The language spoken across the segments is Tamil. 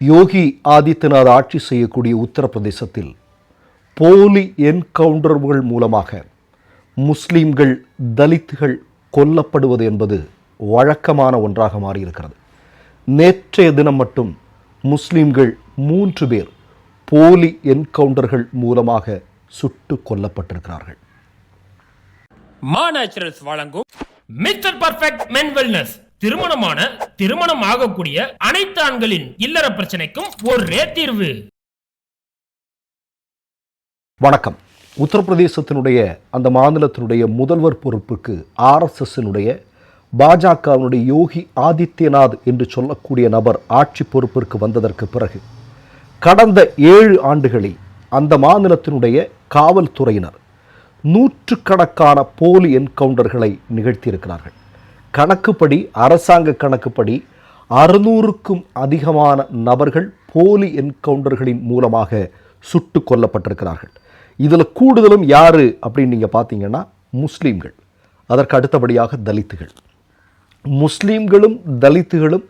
யோகி ஆதித்யநாத் ஆட்சி செய்யக்கூடிய உத்தரப்பிரதேசத்தில் போலி என்கவுண்டர்கள் மூலமாக முஸ்லீம்கள் தலித்துகள் கொல்லப்படுவது என்பது வழக்கமான ஒன்றாக மாறியிருக்கிறது. நேற்றைய தினம் மட்டும் முஸ்லீம்கள் மூன்று பேர் போலி என்கவுண்டர்கள் மூலமாக சுட்டு கொல்லப்பட்டிருக்கிறார்கள். மா நேச்சுரல்ஸ் வழங்கும் மிஸ்டர் பர்ஃபெக்ட் மென் வெல்னஸ் திருமணமான திருமணம் ஆகக்கூடிய அனைத்து ஆண்களின் இல்லற பிரச்சனைக்கும் ஒரே தீர்வு. வணக்கம். உத்தரப்பிரதேசத்தினுடைய அந்த மாநிலத்தினுடைய முதல்வர் பொறுப்புக்கு ஆர்எஸ்எஸ்னுடைய பாஜகவினுடைய யோகி ஆதித்யநாத் என்று சொல்லக்கூடிய நபர் ஆட்சி பொறுப்பிற்கு வந்ததற்கு பிறகு கடந்த ஏழு ஆண்டுகளில் அந்த மாநிலத்தினுடைய காவல்துறையினர் நூற்றுக்கணக்கான போலி என்கவுண்டர்களை நிகழ்த்தியிருக்கிறார்கள். கணக்குப்படி அரசாங்க கணக்குப்படி அறுநூறுக்கும் அதிகமான நபர்கள் போலி என்கவுண்டர்களின் மூலமாக சுட்டு கொல்லப்பட்டிருக்கிறார்கள். இதில் கூடுதலும் யார் அப்படின்னு நீங்கள் பார்த்தீங்கன்னா முஸ்லீம்கள். அதற்கு அடுத்தபடியாக தலித்துகள். முஸ்லீம்களும் தலித்துகளும்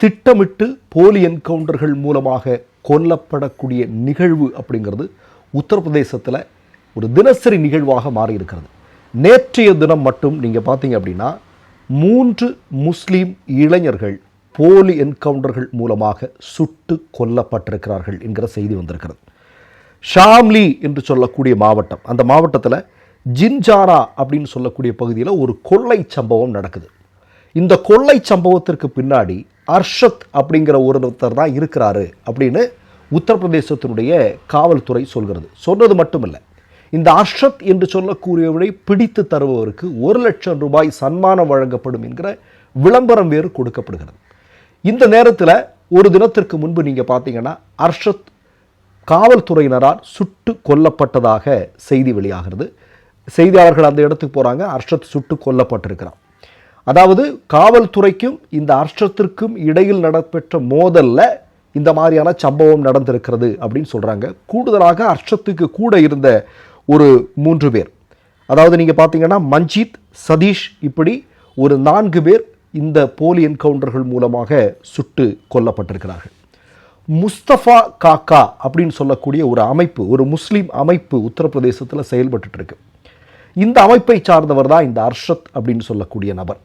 திட்டமிட்டு போலி என்கவுண்டர்கள் மூலமாக கொல்லப்படக்கூடிய நிகழ்வு அப்படிங்கிறது உத்தரப்பிரதேசத்தில் ஒரு தினசரி நிகழ்வாக மாறியிருக்கிறது. நேற்றைய தினம் மட்டும் நீங்கள் பார்த்தீங்க அப்படின்னா மூன்று முஸ்லீம் இளைஞர்கள் போலி என்கவுண்டர்கள் மூலமாக சுட்டு கொல்லப்பட்டிருக்கிறார்கள் என்கிற செய்தி வந்திருக்கிறது. ஷாம்லி என்று சொல்லக்கூடிய மாவட்டம் அந்த மாவட்டத்தில் ஜின்ஜாரா அப்படின்னு சொல்லக்கூடிய பகுதியில் ஒரு கொள்ளை சம்பவம் நடக்குது. இந்த கொள்ளை சம்பவத்திற்கு பின்னாடி அர்ஷத் அப்படிங்கிற ஒருத்தர் தான் இருக்கிறாரு அப்படின்னு உத்தரப்பிரதேசத்தினுடைய காவல்துறை சொல்கிறது. சொன்னது மட்டுமில்லை இந்த அர்ஷத் என்று சொல்லக்கூடியவரை பிடித்து தருபவருக்கு ஒரு லட்சம் ரூபாய் சன்மானம் வழங்கப்படும் என்கிற விளம்பரம் வேறு கொடுக்கப்படுகிறது. இந்த நேரத்தில் ஒரு தினத்திற்கு முன்பு நீங்கள் பார்த்தீங்கன்னா அர்ஷத் காவல்துறையினரால் சுட்டு கொல்லப்பட்டதாக செய்தி வெளியாகிறது. செய்தியாளர்கள் அந்த இடத்துக்கு போகிறாங்க அர்ஷத் சுட்டு கொல்லப்பட்டிருக்கிறான். அதாவது காவல்துறைக்கும் இந்த அர்ஷத்திற்கும் இடையில் நடைபெற்ற மோதல்ல இந்த மாதிரியான சம்பவம் நடந்திருக்கிறது அப்படின்னு சொல்கிறாங்க கூடுதலாக அர்ஷத்துக்கு கூட இருந்த ஒரு மூன்று பேர். அதாவது நீங்கள் பார்த்தீங்கன்னா மஞ்சித் சதீஷ் இப்படி ஒரு நான்கு பேர் இந்த போலி என்கவுண்டர்கள் மூலமாக சுட்டு கொல்லப்பட்டிருக்கிறார்கள். முஸ்தஃபா காக்கா அப்படின்னு சொல்லக்கூடிய ஒரு அமைப்பு ஒரு முஸ்லீம் அமைப்பு உத்தரப்பிரதேசத்தில் செயல்பட்டுட்டு இருக்கு இந்த அமைப்பை சார்ந்தவர் தான் இந்த அர்ஷத் அப்படின்னு சொல்லக்கூடிய நபர்.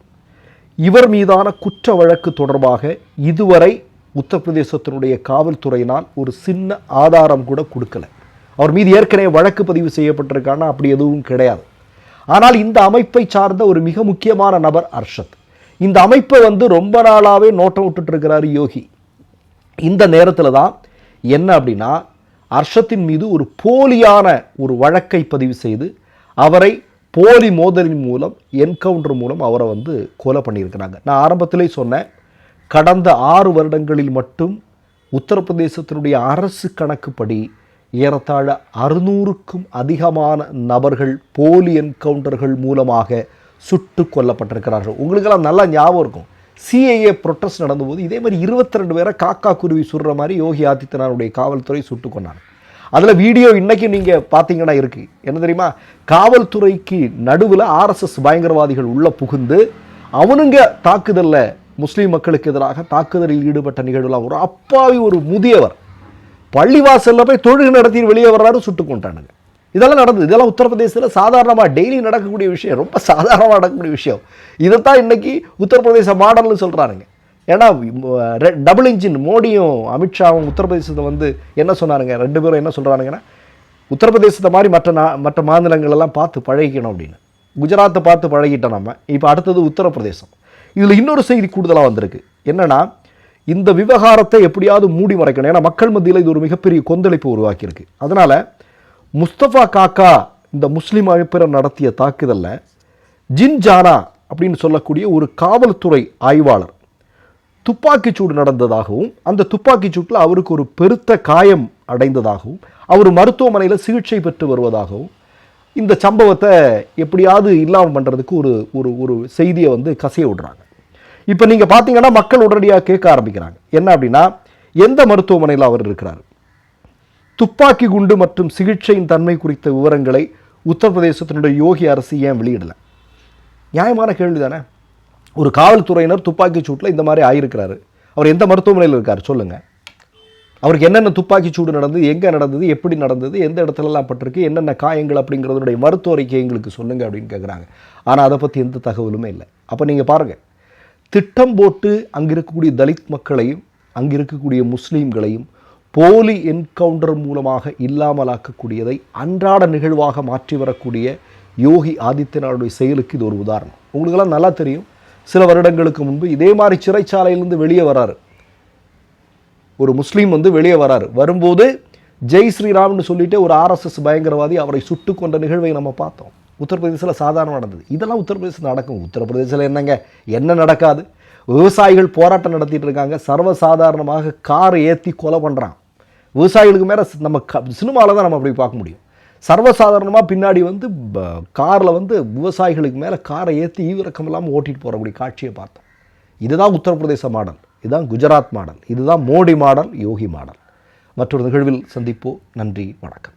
இவர் மீதான குற்ற வழக்கு தொடர்பாக இதுவரை உத்தரப்பிரதேசத்தினுடைய காவல்துறையினால் ஒரு சின்ன ஆதாரம் கூட கொடுக்கலை. அவர் மீது ஏற்கனவே வழக்கு பதிவு செய்யப்பட்டிருக்கானா அப்படி எதுவும் கிடையாது. ஆனால் இந்த அமைப்பை சார்ந்த ஒரு மிக முக்கியமான நபர் அர்ஷத். இந்த அமைப்பை வந்து ரொம்ப நாளாகவே நோட்டம் விட்டுட்டுருக்கிறாரு யோகி. இந்த நேரத்தில் தான் என்ன அப்படின்னா அர்ஷத்தின் மீது ஒரு போலியான ஒரு வழக்கை பதிவு செய்து அவரை போலி மோதலின் மூலம் என்கவுண்டர் மூலம் அவரை வந்து கொலை பண்ணியிருக்கிறாங்க. நான் ஆரம்பத்திலே சொன்னேன் கடந்த ஆறு வருடங்களில் மட்டும் உத்தரப்பிரதேசத்தினுடைய அரசு கணக்குப்படி ஏறத்தாழ அறுநூறுக்கும் அதிகமான நபர்கள் போலி என்கவுண்டர்கள் மூலமாக சுட்டு கொல்லப்பட்டிருக்கிறார்கள். உங்களுக்கெல்லாம் நல்லா ஞாபகம் இருக்கும். சிஏஏ ப்ரொட்டஸ்ட் நடந்தபோது இதே மாதிரி இருபத்தி ரெண்டு பேரை காக்கா குருவி சுடுற மாதிரி யோகி ஆதித்யநாத்துடைய காவல்துறை சுட்டு கொண்டாங்க. அதில் வீடியோ இன்றைக்கும் நீங்கள் பார்த்தீங்கன்னா இருக்குது என்ன தெரியுமா? காவல்துறைக்கு நடுவில் ஆர்எஸ்எஸ் பயங்கரவாதிகள் உள்ளே புகுந்து அவனுங்க தாக்குதலில் முஸ்லீம் மக்களுக்கு எதிராக தாக்குதலில் ஈடுபட்ட நிகழ்வுலாம் ஒரு அப்பாவி ஒரு முதியவர். பள்ளிவாசலில் போய் தொழுகை நடத்தி வெளியே வர்றாரு சுட்டு கொண்டானுங்க இதெல்லாம் நடந்தது. இதெல்லாம் உத்தரப்பிரதேசத்தில் சாதாரணமாக டெய்லி நடக்கக்கூடிய விஷயம். ரொம்ப சாதாரணமாக நடக்கக்கூடிய விஷயம். இதைத்தான் இன்றைக்கி உத்தரப்பிரதேச மாடல்னு சொல்கிறானுங்க ஏன்னா டபுள் இன்ஜின் மோடியும் அமித்ஷாவும் உத்தரப்பிரதேசத்தை வந்து என்ன சொன்னாருங்க ரெண்டு பேரும் என்ன சொல்கிறானுங்கன்னா உத்தரப்பிரதேசத்தை மாதிரி மற்ற நா மற்ற மாநிலங்களெல்லாம் பார்த்து பழகிக்கணும் அப்படின்னு. குஜராத்தை பார்த்து பழகிட்டோம் நம்ம. இப்போ அடுத்தது உத்தரப்பிரதேசம். இதில் இன்னொரு செய்தி கூடுதலாக வந்திருக்கு. என்னென்னா இந்த விவகாரத்தை எப்படியாவது மூடி மறைக்கணும். ஏன்னா மக்கள் மத்தியில் இது ஒரு மிகப்பெரிய கொந்தளிப்பு உருவாக்கியிருக்கு. அதனால் முஸ்தபா காக்கா இந்த முஸ்லீம் அமைப்பினர் நடத்திய தாக்குதலில் ஜின்ஜானா அப்படின்னு சொல்லக்கூடிய ஒரு காவல்துறை ஆய்வாளர் துப்பாக்கிச்சூடு நடந்ததாகவும் அந்த துப்பாக்கிச்சூட்டில் அவருக்கு ஒரு பெருத்த காயம் அடைந்ததாகவும் அவர் மருத்துவமனையில் சிகிச்சை பெற்று வருவதாகவும் இந்த சம்பவத்தை எப்படியாவது இல்லாமல் பண்ணுறதுக்கு ஒரு ஒரு ஒரு செய்தியை வந்து கசைய விடுறாங்க. இப்போ நீங்கள் பார்த்தீங்கன்னா மக்கள் உடனடியாக கேட்க ஆரம்பிக்கிறாங்க. என்ன அப்படின்னா எந்த மருத்துவமனையில் அவர் இருக்கிறார்? துப்பாக்கி குண்டு மற்றும் சிகிச்சையின் தன்மை குறித்த விவரங்களை உத்தரப்பிரதேசத்தினுடைய யோகி அரசு ஏன் வெளியிடலை? நியாயமான கேள்வி தானே? ஒரு காவல்துறையினர் துப்பாக்கி சூட்டில் இந்த மாதிரி ஆயிருக்கிறாரு. அவர் எந்த மருத்துவமனையில் இருக்கார் சொல்லுங்கள் அவருக்கு என்னென்ன துப்பாக்கி சூடு நடந்தது எங்கே நடந்தது எப்படி நடந்தது எந்த இடத்துலலாம் பட்டிருக்கு என்னென்ன காயங்கள் அப்படிங்கிறதுனுடைய மருத்துவ அறிக்கை எங்களுக்கு சொல்லுங்கள் அப்படின்னு கேட்குறாங்க ஆனால் அதை பற்றி எந்த தகவலுமே இல்லை. அப்போ நீங்கள் பாருங்கள் திட்டம் போட்டு அங்கே இருக்கக்கூடிய தலித் மக்களையும் அங்கே இருக்கக்கூடிய முஸ்லீம்களையும் போலி என்கவுண்டர் மூலமாக இல்லாமலாக்கக்கூடியதை அன்றாட நிகழ்வாக மாற்றி வரக்கூடிய யோகி ஆதித்யநாளுடைய செயலுக்கு இது ஒரு உதாரணம். உங்களுக்கெல்லாம் நல்லா தெரியும். சில வருடங்களுக்கு முன்பு இதே மாதிரி சிறைச்சாலையிலிருந்து வெளியே வராரு. ஒரு முஸ்லீம் வந்து வெளியே வராரு. வரும்போது ஜெய் ஸ்ரீராம்னு சொல்லிட்டு ஒரு ஆர்எஸ்எஸ் பயங்கரவாதி அவரை சுட்டு கொண்ட நிகழ்வை நம்ம பார்த்தோம். உத்தரப்பிரதேசத்தில் சாதாரண நடந்தது. இதெல்லாம் உத்தரப்பிரதேசம் நடக்கும். உத்தரப்பிரதேசத்தில் என்னங்க? என்ன நடக்காது? விவசாயிகள் போராட்டம் நடத்திட்டு இருக்காங்க. சர்வசாதாரணமாக காரை ஏற்றி கொலை பண்ணுறான் விவசாயிகளுக்கு மேலே நம்ம க சினிமாவில் தான் நம்ம அப்படி பார்க்க முடியும். சர்வசாதாரணமாக பின்னாடி வந்து காரில் வந்து விவசாயிகளுக்கு மேலே காரை ஏற்றி ஈவிரக்கம் இல்லாமல் ஓட்டிகிட்டு போகிற அப்படி காட்சியை பார்த்தோம். இதுதான் உத்தரப்பிரதேச மாடல். இதுதான் குஜராத் மாடல். இதுதான் மோடி மாடல் யோகி மாடல். மற்றொரு நிகழ்வில் சந்திப்போம். நன்றி வணக்கம்.